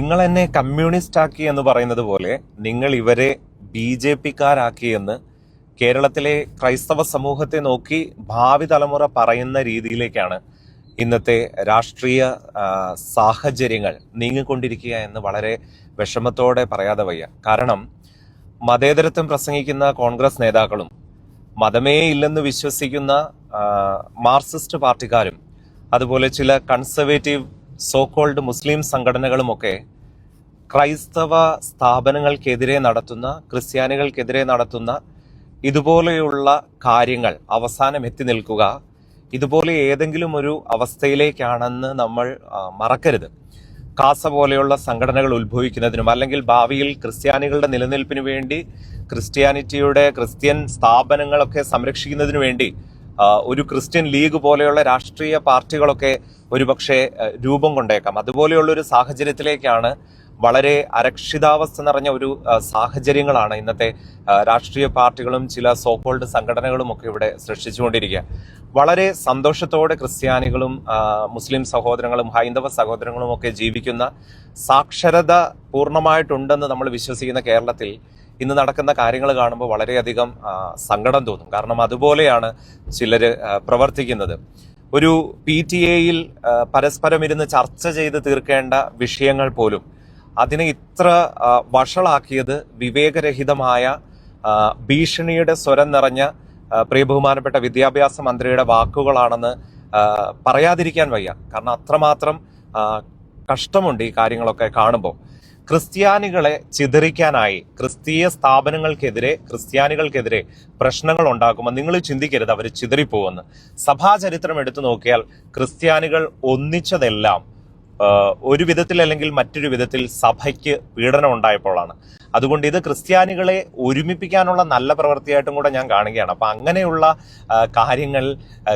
നിങ്ങൾ എന്നെ കമ്മ്യൂണിസ്റ്റ് ആക്കി എന്ന് പറയുന്നത് പോലെ നിങ്ങൾ ഇവരെ ബി ജെ പിക്കാരാക്കി എന്ന് കേരളത്തിലെ ക്രൈസ്തവ സമൂഹത്തെ നോക്കി ഭാവി തലമുറ പറയുന്ന രീതിയിലേക്കാണ് ഇന്നത്തെ രാഷ്ട്രീയ സാഹചര്യങ്ങൾ നീങ്ങിക്കൊണ്ടിരിക്കുക എന്ന് വളരെ വിഷമത്തോടെ പറയാതെ വയ്യ. കാരണം മതേതരത്വം പ്രസംഗിക്കുന്ന കോൺഗ്രസ് നേതാക്കളും മതമേ ഇല്ലെന്ന് വിശ്വസിക്കുന്ന മാർക്സിസ്റ്റ് പാർട്ടിക്കാരും അതുപോലെ ചില കൺസർവേറ്റീവ് സോ കോൾഡ് മുസ്ലിം സംഘടനകളുമൊക്കെ ക്രൈസ്തവ സ്ഥാപനങ്ങൾക്കെതിരെ നടത്തുന്ന ക്രിസ്ത്യാനികൾക്കെതിരെ നടത്തുന്ന ഇതുപോലെയുള്ള കാര്യങ്ങൾ അവസാനം എത്തി നിൽക്കുക ഇതുപോലെ ഏതെങ്കിലും ഒരു അവസ്ഥയിലേക്കാണെന്ന് നമ്മൾ മറക്കരുത്. കാസ പോലെയുള്ള സംഘടനകൾ ഉത്ഭവിക്കുന്നതിനും അല്ലെങ്കിൽ ഭാവിയിൽ ക്രിസ്ത്യാനികളുടെ നിലനിൽപ്പിന് വേണ്ടി ക്രിസ്ത്യാനിറ്റിയുടെ ക്രിസ്ത്യൻ സ്ഥാപനങ്ങളൊക്കെ സംരക്ഷിക്കുന്നതിന് വേണ്ടി ഒരു ക്രിസ്ത്യൻ ലീഗ് പോലെയുള്ള രാഷ്ട്രീയ പാർട്ടികളൊക്കെ ഒരുപക്ഷെ രൂപം കൊണ്ടേക്കാം. അതുപോലെയുള്ള ഒരു സാഹചര്യത്തിലേക്കാണ് വളരെ അരക്ഷിതാവസ്ഥ നിറഞ്ഞ ഒരു സാഹചര്യങ്ങളാണ് ഇന്നത്തെ രാഷ്ട്രീയ പാർട്ടികളും ചില സോക്കോൾഡ് സംഘടനകളും ഒക്കെ ഇവിടെ സൃഷ്ടിച്ചുകൊണ്ടിരിക്കുക. വളരെ സന്തോഷത്തോടെ ക്രിസ്ത്യാനികളും മുസ്ലിം സഹോദരങ്ങളും ഹൈന്ദവ സഹോദരങ്ങളും ഒക്കെ ജീവിക്കുന്ന സാക്ഷരത പൂർണമായിട്ടുണ്ടെന്ന് നമ്മൾ വിശ്വസിക്കുന്ന കേരളത്തിൽ ഇന്ന് നടക്കുന്ന കാര്യങ്ങൾ കാണുമ്പോൾ വളരെയധികം സങ്കടം തോന്നും. കാരണം അതുപോലെയാണ് ചിലർ പ്രവർത്തിക്കുന്നത്. ഒരു പി ടി എയിൽ പരസ്പരം ഇരുന്ന് ചർച്ച ചെയ്ത് തീർക്കേണ്ട വിഷയങ്ങൾ പോലും അതിനെ ഇത്ര വഷളാക്കിയത് വിവേകരഹിതമായ ഭീഷണിയുടെ സ്വരം നിറഞ്ഞ പ്രിയബഹുമാനപ്പെട്ട പ്രിയ ബഹുമാനപ്പെട്ട വിദ്യാഭ്യാസ മന്ത്രിയുടെ വാക്കുകളാണെന്ന് പറയാതിരിക്കാൻ വയ്യ. കാരണം അത്രമാത്രം കഷ്ടമുണ്ട് ഈ കാര്യങ്ങളൊക്കെ കാണുമ്പോൾ. ക്രിസ്ത്യാനികളെ ചിതറിക്കാനായി ക്രിസ്തീയ സ്ഥാപനങ്ങൾക്കെതിരെ ക്രിസ്ത്യാനികൾക്കെതിരെ പ്രശ്നങ്ങൾ ഉണ്ടാക്കുമ്പോൾ നിങ്ങൾ ചിന്തിക്കരുത് അവർ ചിതറിപ്പോവെന്ന് സഭാചരിത്രം എടുത്തു നോക്കിയാൽ ക്രിസ്ത്യാനികൾ ഒന്നിച്ചതെല്ലാം ഒരു വിധത്തിൽ അല്ലെങ്കിൽ മറ്റൊരു വിധത്തിൽ സഭയ്ക്ക് പീഡനം ഉണ്ടായപ്പോഴാണ്. അതുകൊണ്ട് ഇത് ക്രിസ്ത്യാനികളെ ഒരുമിപ്പിക്കാനുള്ള നല്ല പ്രവൃത്തിയായിട്ടും കൂടെ ഞാൻ കാണുകയാണ്. അപ്പം അങ്ങനെയുള്ള കാര്യങ്ങൾ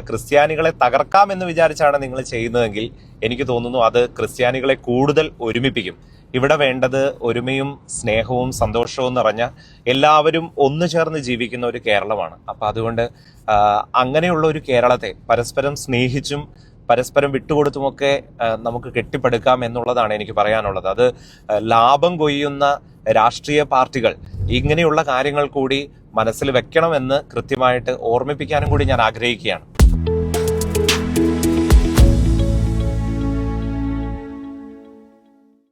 ക്രിസ്ത്യാനികളെ തകർക്കാമെന്ന് വിചാരിച്ചാണ് നിങ്ങൾ ചെയ്യുന്നതെങ്കിൽ എനിക്ക് തോന്നുന്നു അത് ക്രിസ്ത്യാനികളെ കൂടുതൽ ഒരുമിപ്പിക്കും. ഇവിടെ വേണ്ടത് ഒരുമയും സ്നേഹവും സന്തോഷവും നിറഞ്ഞ എല്ലാവരും ഒന്നു ചേർന്ന് ജീവിക്കുന്ന ഒരു കേരളമാണ്. അപ്പം അതുകൊണ്ട് അങ്ങനെയുള്ള ഒരു കേരളത്തെ പരസ്പരം സ്നേഹിച്ചും പരസ്പരം വിട്ടുകൊടുത്തുമൊക്കെ നമുക്ക് കെട്ടിപ്പടുക്കാം എന്നുള്ളതാണ് എനിക്ക് പറയാനുള്ളത്. അത് ലാഭം കൊയ്യുന്ന രാഷ്ട്രീയ പാർട്ടികൾ ഇങ്ങനെയുള്ള കാര്യങ്ങൾ കൂടി മനസ്സിൽ വെക്കണമെന്ന് കൃത്യമായിട്ട് ഓർമ്മിപ്പിക്കാനും കൂടി ഞാൻ ആഗ്രഹിക്കുകയാണ്.